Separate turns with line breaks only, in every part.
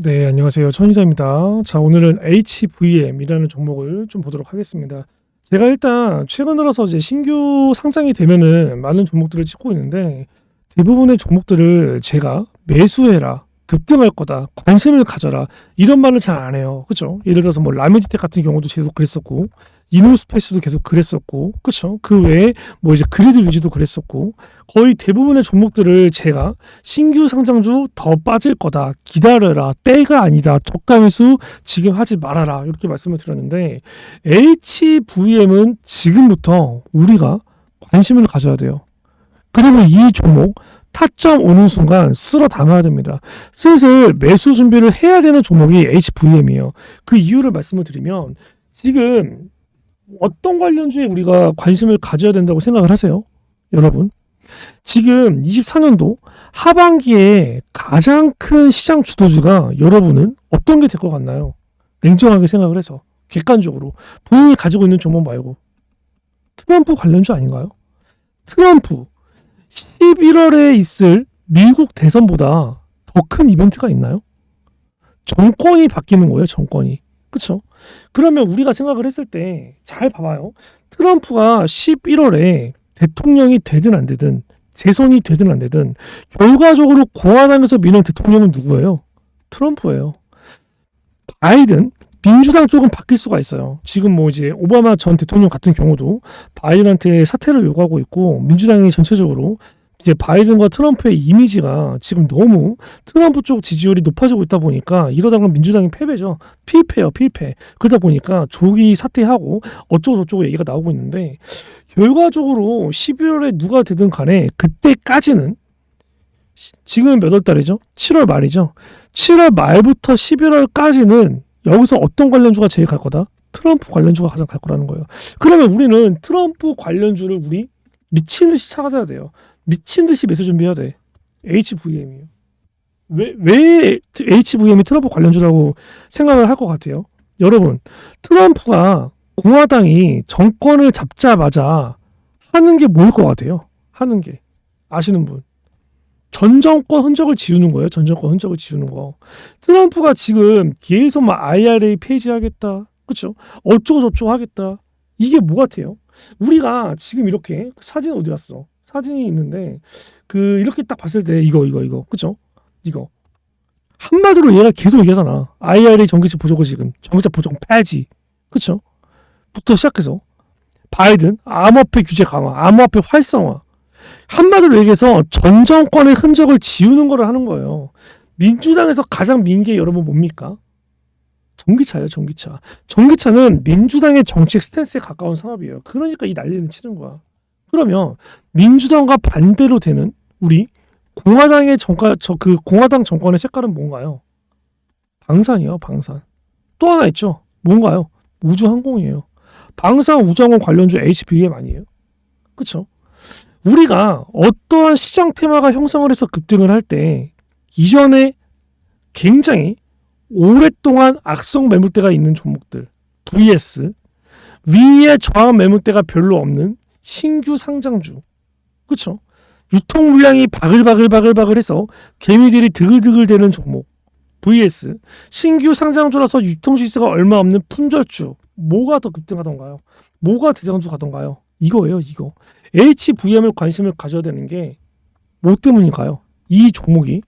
네, 안녕하세요. 천이사입니다. 자, 오늘은 HVM이라는 종목을 좀 보도록 하겠습니다. 제가 일단 최근 들어서 이제 신규 상장이 되면은 많은 종목들을 찍고 있는데 대부분의 종목들을 제가 매수해라, 급등할 거다, 관심을 가져라 이런 말을 잘 안 해요. 그죠? 예를 들어서 뭐 라미디텍 같은 경우도 계속 그랬었고 이노스페이스도 계속 그랬었고 그쵸? 그 외에 뭐 이제 그리드 위주도 그랬었고 거의 대부분의 종목들을 제가 신규 상장주 더 빠질 거다 기다려라 때가 아니다 매수 지금 하지 말아라 이렇게 말씀을 드렸는데 HVM은 지금부터 우리가 관심을 가져야 돼요. 그리고 이 종목 타점 오는 순간 쓸어 담아야 됩니다. 슬슬 매수 준비를 해야 되는 종목이 HVM이에요. 그 이유를 말씀을 드리면 지금 어떤 관련주에 우리가 관심을 가져야 된다고 생각을 하세요? 여러분. 지금 24년도 하반기에 가장 큰 시장 주도주가 여러분은 어떤 게 될 것 같나요? 냉정하게 생각을 해서 객관적으로 본인이 가지고 있는 종목 말고 트럼프 관련주 아닌가요? 트럼프 11월에 있을 미국 대선보다 더 큰 이벤트가 있나요? 정권이 바뀌는 거예요, 정권이. 그쵸? 그러면 우리가 생각을 했을 때 잘 봐봐요. 트럼프가 11월에 대통령이 되든 안 되든 재선이 되든 안 되든 결과적으로 공화당에서 미는 대통령은 누구예요? 트럼프예요. 바이든 민주당 쪽은 바뀔 수가 있어요. 지금 뭐 이제 오바마 전 대통령 같은 경우도 바이든한테 사퇴를 요구하고 있고 민주당이 전체적으로 이제 바이든과 트럼프의 이미지가 지금 너무 트럼프 쪽 지지율이 높아지고 있다 보니까 이러다가 민주당이 패배죠. 필패요, 필패. 그러다 보니까 조기 사퇴하고 어쩌고 저쩌고 얘기가 나오고 있는데 결과적으로 11월에 누가 되든 간에 그때까지는 시- 지금 몇 월 달이죠? 7월 말이죠. 7월 말부터 11월까지는 여기서 어떤 관련주가 제일 갈 거다? 트럼프 관련주가 가장 갈 거라는 거예요. 그러면 우리는 트럼프 관련주를 우리 미친 듯이 찾아야 돼요. 미친 듯이 매수 준비해야 돼. HVM이요. 왜, 왜 HVM이 트럼프 관련주라고 생각을 할 것 같아요? 여러분, 트럼프가 공화당이 정권을 잡자마자 하는 게 뭘 것 같아요? 하는 게. 아시는 분. 전 정권 흔적을 지우는 거예요. 전 정권 흔적을 지우는 거. 트럼프가 지금 계속 막 IRA 폐지하겠다. 그쵸? 어쩌고 저쩌고 하겠다. 이게 뭐 같아요? 우리가 지금 이렇게 사진 어디 갔어? 사진이 있는데 그 이렇게 딱 봤을 때 이거 이거 이거 그쵸? 이거 한마디로 얘가 계속 얘기하잖아. IRA 전기차 보조금 지금 전기차 보조금 폐지 그쵸? 부터 시작해서 바이든 암호화폐 규제 강화, 암호화폐 활성화 한마디로 얘기해서 전 정권의 흔적을 지우는 거를 하는 거예요. 민주당에서 가장 민게 여러분 뭡니까? 전기차예요, 전기차. 전기차는 민주당의 정책 스탠스에 가까운 산업이에요. 그러니까 이 난리는 치는 거야. 그러면 민주당과 반대로 되는 우리 공화당의 정가 저그 공화당 정권의 색깔은 뭔가요? 방산이요, 방산. 또 하나 있죠. 뭔가요? 우주항공이에요. 방산 우주항공 관련주 HBM 아니에요? 그렇죠? 우리가 어떠한 시장 테마가 형성을 해서 급등을 할 때 이전에 굉장히 오랫동안 악성 매물대가 있는 종목들 vs 위에 저항 매물대가 별로 없는 신규 상장주 그렇죠? 유통 물량이 바글바글바글바글해서 개미들이 드글드글 되는 종목 vs 신규 상장주라서 유통 지수가 얼마 없는 품절주 뭐가 더 급등하던가요? 뭐가 대장주 가던가요? 이거예요 이거 HVM을 관심을 가져야 되는 게 뭐 때문인가요? 이 종목이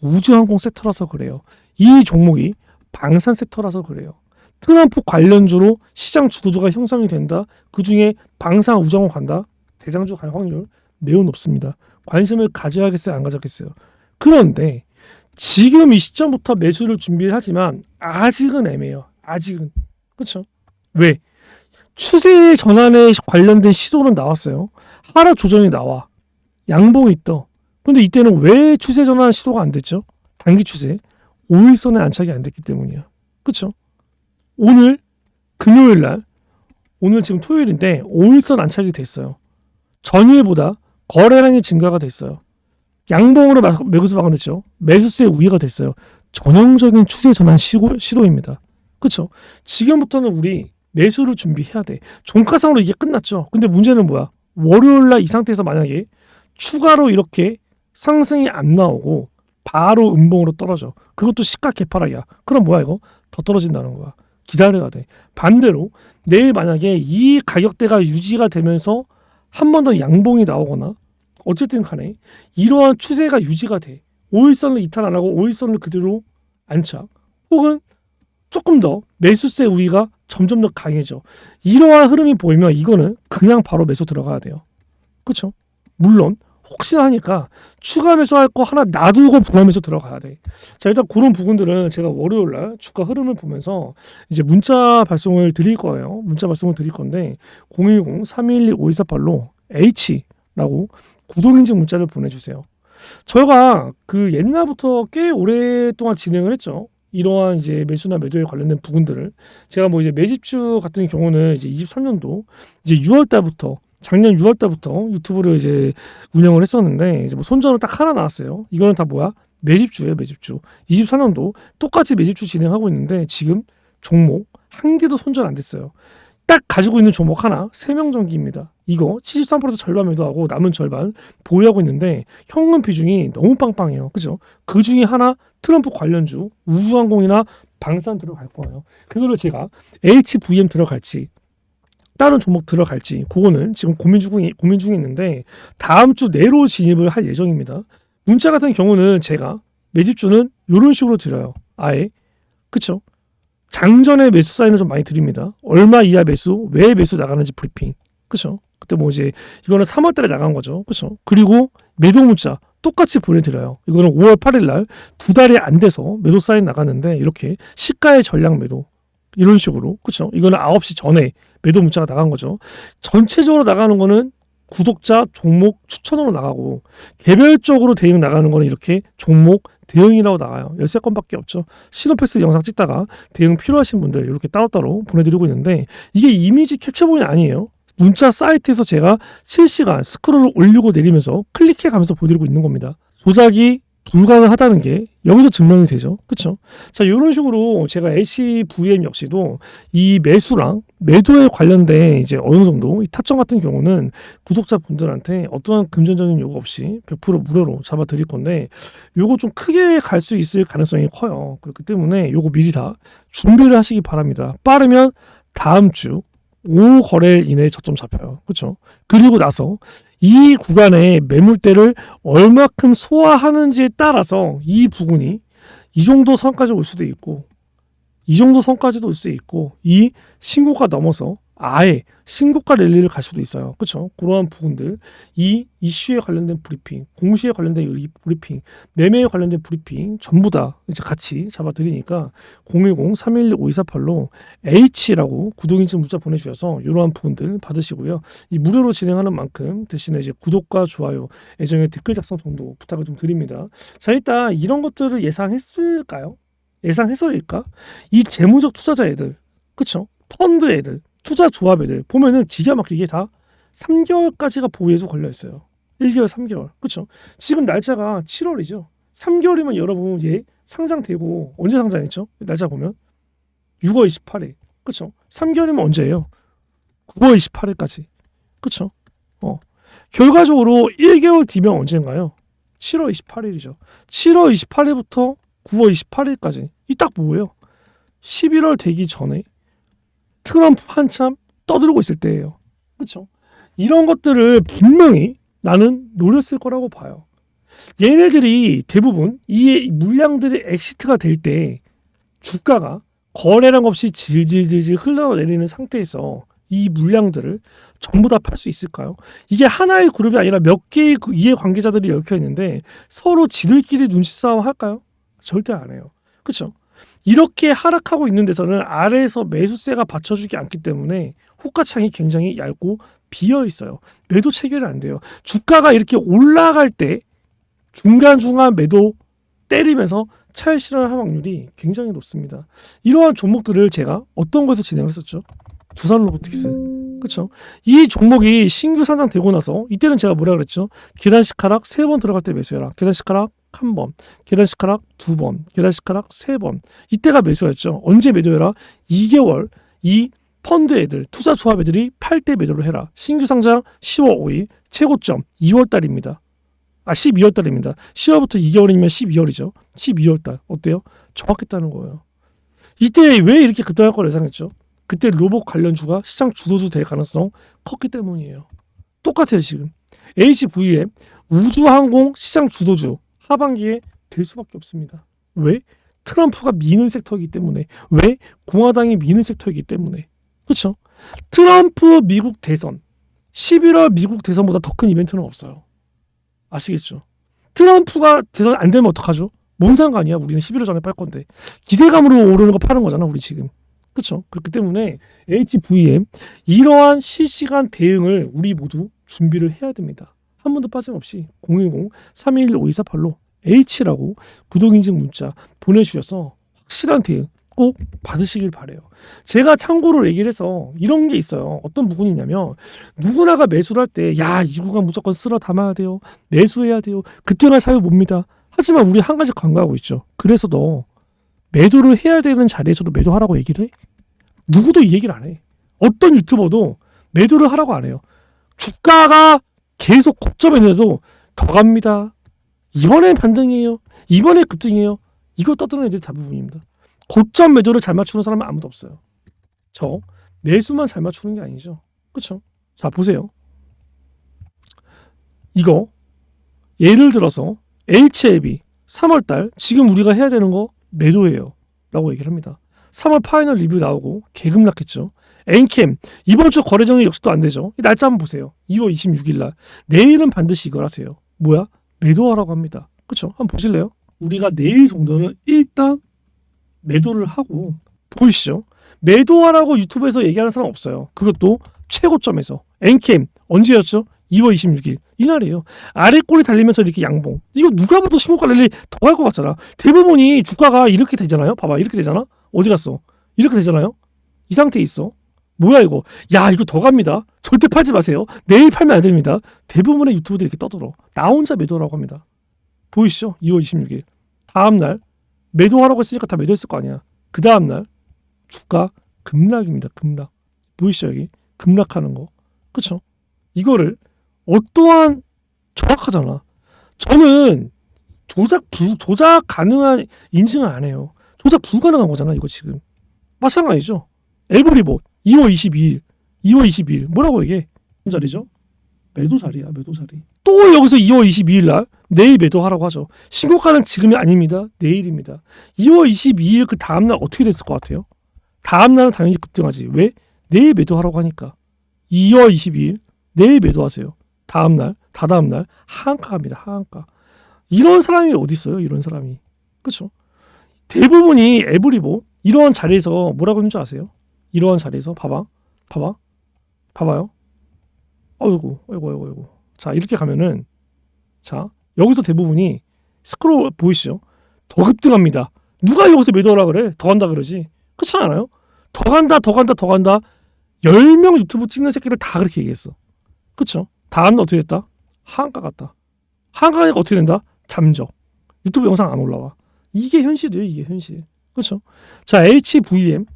우주항공 섹터라서 그래요. 이 종목이 방산 섹터라서 그래요. 트럼프 관련주로 시장 주도주가 형성이 된다. 그 중에 방산 우주항공 간다. 대장주 갈 확률 매우 높습니다. 관심을 가져야겠어요, 안 가져야겠어요. 그런데 지금 이 시점부터 매수를 준비를 하지만 아직은 애매해요. 아직은 그렇죠? 왜? 추세 전환에 관련된 시도는 나왔어요. 하락 조정이 나와. 양봉이 떠. 근데 이때는 왜 추세 전환 시도가 안 됐죠? 단기 추세. 5일선에 안착이 안 됐기 때문이야. 그쵸? 오늘 금요일 날 오늘 지금 토요일인데 5일선 안착이 됐어요. 전일보다 거래량이 증가가 됐어요. 양봉으로 마- 매수수 방어됐죠. 매수세의 우위가 됐어요. 전형적인 추세 전환 시도, 시도입니다. 그쵸? 지금부터는 우리 매수를 준비해야 돼. 종가상으로 이게 끝났죠. 근데 문제는 뭐야? 월요일 날 이 상태에서 만약에 추가로 이렇게 상승이 안 나오고 바로 음봉으로 떨어져. 그것도 시가 개파락이야. 그럼 뭐야 이거? 더 떨어진다는 거야. 기다려야 돼. 반대로 내일 만약에 이 가격대가 유지가 되면서 한 번 더 양봉이 나오거나 어쨌든 간에 이러한 추세가 유지가 돼. 5일선을 이탈 안 하고 5일선을 그대로 안착. 혹은 조금 더 매수세 우위가 점점 더 강해져. 이러한 흐름이 보이면 이거는 그냥 바로 매수 들어가야 돼요. 그렇죠? 물론 혹시나 하니까 추가 매수할 거 하나 놔두고 분할 매수 들어가야 돼. 자 일단 그런 부분들은 제가 월요일 날 주가 흐름을 보면서 이제 문자 발송을 드릴 거예요. 문자 발송을 드릴 건데 010-312-5148로 H라고 구독인증 문자를 보내주세요. 저희가 그 옛날부터 꽤 오랫동안 진행을 했죠. 이러한 이제 매수나 매도에 관련된 부분들을 제가 뭐 이제 매집주 같은 경우는 이제 23년도 이제 6월 달부터 작년 6월 달부터 유튜브를 이제 운영을 했었는데 이제 뭐 손절은 딱 하나 나왔어요. 이거는 다 뭐야? 매집주예요, 매집주. 24년도 똑같이 매집주 진행하고 있는데 지금 종목 한 개도 손절 안 됐어요. 딱 가지고 있는 종목 하나 세명전기입니다. 이거 73% 절반 매도하고 남은 절반 보유하고 있는데 현금 비중이 너무 빵빵해요. 그죠? 그 중에 하나 트럼프 관련주 우주항공이나 방산 들어갈 거예요. 그거를 제가 HVM 들어갈지 다른 종목 들어갈지 그거는 지금 고민 중에 고민 중에 있는데 다음 주 내로 진입을 할 예정입니다. 문자 같은 경우는 제가 매집주는 이런 식으로 드려요. 아예 그쵸? 장전에 매수 사인을 좀 많이 드립니다. 얼마 이하 매수, 왜 매수 나가는지 브리핑. 그쵸? 그때 뭐 이제 이거는 3월 달에 나간 거죠. 그쵸? 그리고 매도 문자 똑같이 보내드려요. 이거는 5월 8일 날 두 달이 안 돼서 매도 사인 나갔는데 이렇게 시가의 전량 매도 이런 식으로 그쵸? 이거는 9시 전에 매도 문자가 나간 거죠. 전체적으로 나가는 거는 구독자 종목 추천으로 나가고 개별적으로 대응 나가는 거는 이렇게 종목 대응이라고 나가요. 13건밖에 없죠. 시노패스 영상 찍다가 대응 필요하신 분들 이렇게 따로따로 보내드리고 있는데 이게 이미지 캡처본이 아니에요. 문자 사이트에서 제가 실시간 스크롤을 올리고 내리면서 클릭해 가면서 보여드리고 있는 겁니다. 조작이 불가능하다는 게 여기서 증명이 되죠. 그렇죠? 자, 이런 식으로 제가 LCVM 역시도 이 매수랑 매도에 관련된 이제 어느 정도 이 타점 같은 경우는 구독자분들한테 어떠한 금전적인 요구 없이 100% 무료로 잡아 드릴 건데 요거 좀 크게 갈 수 있을 가능성이 커요. 그렇기 때문에 요거 미리 다 준비를 하시기 바랍니다. 빠르면 다음 주 5거래 이내에 저점 잡혀요. 그렇죠? 그리고 나서 이 구간의 매물대를 얼마큼 소화하는지에 따라서 이 부분이 이 정도 선까지 올 수도 있고 이 정도 선까지도 올 수도 있고 이 신고가 넘어서 아예 신고가 랠리를 갈 수도 있어요. 그렇죠? 그러한 부분들 이 이슈에 관련된 브리핑, 공시에 관련된 이 브리핑, 매매에 관련된 브리핑 전부 다 이제 같이 잡아드리니까 010-311-5248로 H라고 구독인증 문자 보내주셔서 이러한 부분들 받으시고요. 이 무료로 진행하는 만큼 대신에 이제 구독과 좋아요, 애정의 댓글 작성 정도 부탁을 좀 드립니다. 자 일단 이런 것들을 예상했을까요? 예상해서일까? 이 재무적 투자자 애들, 그쵸? 펀드 애들, 투자 조합 애들 보면은 기가 막히게 다 3개월까지가 보유해서 걸려 있어요. 1개월, 3개월. 그쵸? 지금 날짜가 7월이죠. 3개월이면 여러분 얘 상장되고 언제 상장했죠? 날짜 보면 6월 28일. 그쵸? 3개월이면 언제예요? 9월 28일까지. 그쵸? 어. 결과적으로 1개월 뒤면 언젠가요? 7월 28일이죠. 7월 28일부터 9월 28일까지. 이 딱 뭐예요? 11월 되기 전에 트럼프 한참 떠들고 있을 때예요. 그렇죠? 이런 것들을 분명히 나는 노렸을 거라고 봐요. 얘네들이 대부분 이 물량들이 엑시트가 될 때 주가가 거래량 없이 질질질질 흘러내리는 상태에서 이 물량들을 전부 다 팔 수 있을까요? 이게 하나의 그룹이 아니라 몇 개의 그 이해 관계자들이 얽혀 있는데 서로 지들끼리 눈치 싸움 할까요? 절대 안 해요. 그렇죠? 이렇게 하락하고 있는 데서는 아래에서 매수세가 받쳐주지 않기 때문에 호가창이 굉장히 얇고 비어 있어요. 매도 체결이 안 돼요. 주가가 이렇게 올라갈 때 중간중간 매도 때리면서 차익 실현 할 확률이 굉장히 높습니다. 이러한 종목들을 제가 어떤 곳에서 진행을 했었죠? 두산 로보틱스. 그렇죠? 이 종목이 신규 상장되고 나서 이때는 제가 뭐라 그랬죠? 계단식 하락 세 번 들어갈 때 매수해라. 계단식 하락 한 번, 하락 두 번, 하락 세 번. 이때가 매수였죠. 언제 매도해라? 2개월 이 펀드 애들, 투자 조합 애들이 팔때 매도를 해라. 신규 상장 10월 5일, 최고점 2월 달입니다. 아 12월 달입니다. 10월부터 2개월이면 12월이죠. 12월 달 어때요? 정확했다는 거예요. 이때 왜 이렇게 급등할 걸 예상했죠? 그때 로봇 관련주가 시장 주도주 될 가능성 컸기 때문이에요. 똑같아요 지금. HVM 우주항공 시장 주도주 하반기에 될 수밖에 없습니다. 왜? 트럼프가 미는 섹터이기 때문에 왜? 공화당이 미는 섹터이기 때문에 그렇죠? 트럼프 미국 대선 11월 미국 대선보다 더 큰 이벤트는 없어요. 아시겠죠? 트럼프가 대선 안 되면 어떡하죠? 뭔 상관이야? 우리는 11월 전에 팔 건데 기대감으로 오르는 거 파는 거잖아, 우리 지금. 그렇죠? 그렇기 때문에 HVM 이러한 실시간 대응을 우리 모두 준비를 해야 됩니다. 한 번도 빠짐없이 010-311-5248로 H라고 구독인증 문자 보내주셔서 확실한 대응 꼭 받으시길 바래요. 제가 참고로 얘기를 해서 이런 게 있어요. 어떤 부분이 있냐면 누구나가 매수를 할 때 야 이 구간 무조건 쓸어 담아야 돼요. 매수해야 돼요. 급등할 사유 봅니다. 하지만 우리 한 가지 간과하고 있죠. 그래서 너 매도를 해야 되는 자리에서도 매도하라고 얘기를 해? 누구도 이 얘기를 안 해. 어떤 유튜버도 매도를 하라고 안 해요. 주가가 계속 고점에는데도 더 갑니다. 이번엔 반등이에요. 이번에 급등이에요. 이거 떠드는 애들이 대부분입니다. 고점 매도를 잘 맞추는 사람은 아무도 없어요. 저 매수만 잘 맞추는 게 아니죠. 그렇죠? 자 보세요. 이거 예를 들어서 HLB 3월달 지금 우리가 해야 되는 거 매도예요. 라고 얘기를 합니다. 3월 파이널 리뷰 나오고 개급락했죠. 엔캠 이번 주 거래 정리 역시 또안 되죠. 이 날짜 한번 보세요. 2월 26일 날 내일은 반드시 이걸 하세요. 뭐야? 매도하라고 합니다. 그렇죠? 한번 보실래요? 우리가 내일 정도는 일단 매도를 하고 보이시죠? 매도하라고 유튜브에서 얘기하는 사람 없어요. 그것도 최고점에서 엔캠 언제였죠? 2월 26일 이날이에요. 아래 꼬리 달리면서 이렇게 양봉. 이거 누가 봐도 신고가 랠리 더 갈 것 같잖아. 대부분이 주가가 이렇게 되잖아요. 봐봐 이렇게 되잖아. 어디 갔어? 이렇게 되잖아요. 이 상태에 있어. 뭐야 이거? 야 이거 더 갑니다. 절대 팔지 마세요. 내일 팔면 안 됩니다. 대부분의 유튜브들이 이렇게 떠들어. 나 혼자 매도라고 합니다. 보이시죠? 2월 26일 다음 날 매도하라고 했으니까 다 매도했을 거 아니야. 그 다음 날 주가 급락입니다. 급락. 보이시죠 여기? 급락하는 거. 그쵸? 이거를 어떠한 정확하잖아. 저는 조작 불 조작 가능한 인증을 안 해요. 조작 불가능한 거잖아 이거 지금. 마찬가지죠. 에브리봇 2월 22일 2월 22일 뭐라고 얘기해? 무슨 자리죠? 매도 자리야 매도 자리. 또 여기서 2월 22일 날 내일 매도하라고 하죠. 신고 가는 지금이 아닙니다. 내일입니다. 2월 22일 그 다음 날 어떻게 됐을 것 같아요? 다음 날은 당연히 급등하지. 왜? 내일 매도하라고 하니까. 2월 22일 내일 매도하세요. 다음 날, 다다음 날 하한가 갑니다. 하한가. 이런 사람이 어디 있어요? 이런 사람이. 그렇죠? 대부분이 에브리보 이러한 자리에서 뭐라고 하는 줄 아세요? 이러한 자리에서 봐봐. 봐봐. 봐봐요. 어이구, 어이구, 어이구, 어이구. 자, 이렇게 가면은 자, 여기서 대부분이 스크롤 보이시죠? 더 급등합니다. 누가 여기서 매도하라 그래? 더 간다 그러지. 그렇지 않아요? 더 간다, 더 간다, 더 간다. 10명 유튜브 찍는 새끼들 다 그렇게 얘기했어. 그쵸? 다음날 어떻게 됐다? 하한가 갔다. 하한가 가니까 어떻게 된다? 잠적. 유튜브 영상 안 올라와. 이게 현실이에요, 이게 현실. 그쵸? 자, HVM.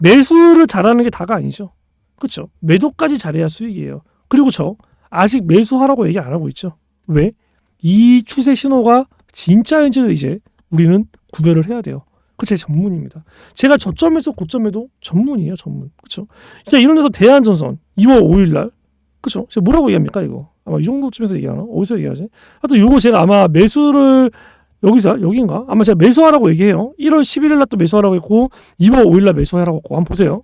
매수를 잘하는 게 다가 아니죠. 그쵸? 매도까지 잘해야 수익이에요. 그리고 저, 아직 매수하라고 얘기 안 하고 있죠. 왜? 이 추세 신호가 진짜인지를 이제 우리는 구별을 해야 돼요. 그 제 전문입니다. 제가 저점에서 고점에도 전문이에요, 전문. 그렇죠? 자, 이런 데서 대한전선 2월 5일 날 그렇죠? 제가 뭐라고 얘기합니까, 이거? 아마 이 정도쯤에서 얘기하나? 어디서 얘기하지? 하여튼 요거 제가 아마 매수를 여기서 여기인가? 아마 제가 매수하라고 얘기해요. 1월 11일 날 또 매수하라고 했고 2월 5일 날 매수하라고 했고 한번 보세요.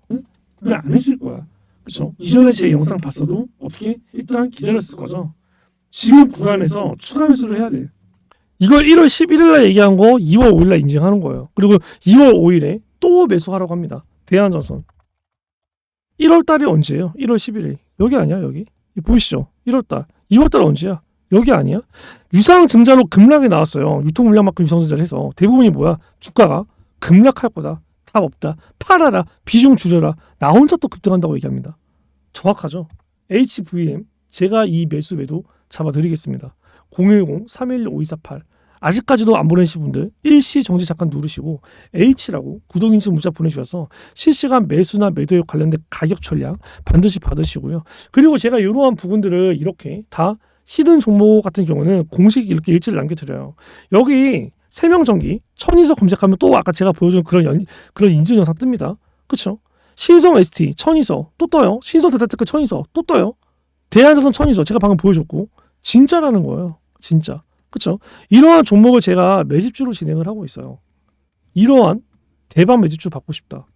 그냥 안 했을 거야. 그렇죠? 이전에 제 영상 봤어도 어떻게 일단 기다렸을 거죠. 지금 구간에서 추가 매수를 해야 돼. 이걸 1월 11일 날 얘기한 거 2월 5일 날 인증하는 거예요. 그리고 2월 5일에 또 매수하라고 합니다. 대한전선. 1월 달이 언제예요? 1월 11일. 여기 아니야, 여기? 이 보이시죠? 1월 달. 2월 달 언제야? 여기 아니야? 유상 증자로 급락이 나왔어요. 유통 물량만큼 유상 증자를 해서 대부분이 뭐야? 주가가 급락할 거다. 답 없다. 팔아라. 비중 줄여라. 나 혼자 또 급등한다고 얘기합니다. 정확하죠? HVM 제가 이 매수 매도 잡아드리겠습니다. 010-311-5248 아직까지도 안 보내신 분들 일시 정지 잠깐 누르시고 H라고 구독인증 문자 보내주셔서 실시간 매수나 매도에 관련된 가격 전략 반드시 받으시고요. 그리고 제가 이러한 부분들을 이렇게 다 히든 종목 같은 경우는 공식 이렇게 일지를 남겨드려요. 여기 세명 전기 천이서 검색하면 또 아까 제가 보여준 그런 연, 그런 인증 영상 뜹니다. 그렇죠? 신성 ST 천이서 또 떠요. 신성 데이터테크 천이서 또 떠요. 대한자선 천이서 제가 방금 보여줬고 진짜라는 거예요. 진짜. 그렇죠? 이러한 종목을 제가 매집주로 진행을 하고 있어요. 이러한 대박 매집주 받고 싶다.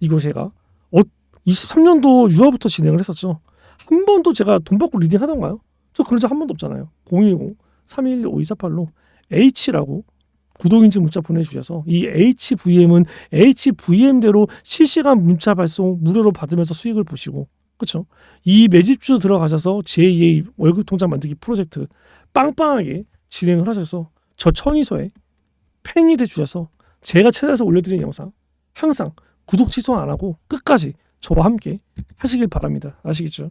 이거 제가 어, 23년도 6월부터 진행을 했었죠. 한 번도 제가 돈 받고 리딩 하던가요? 저 그런 적 한 번도 없잖아요. 010 311 5248로 H라고 구독인증 문자 보내주셔서 이 HVM은 HVM대로 실시간 문자 발송 무료로 받으면서 수익을 보시고 그렇죠? 이 매집주 들어가셔서 제2의 월급 통장 만들기 프로젝트 빵빵하게 진행을 하셔서 저 천이서에 팬이 돼 주셔서 제가 채널에서 올려드리는 영상 항상 구독 취소 안 하고 끝까지 저와 함께 하시길 바랍니다. 아시겠죠?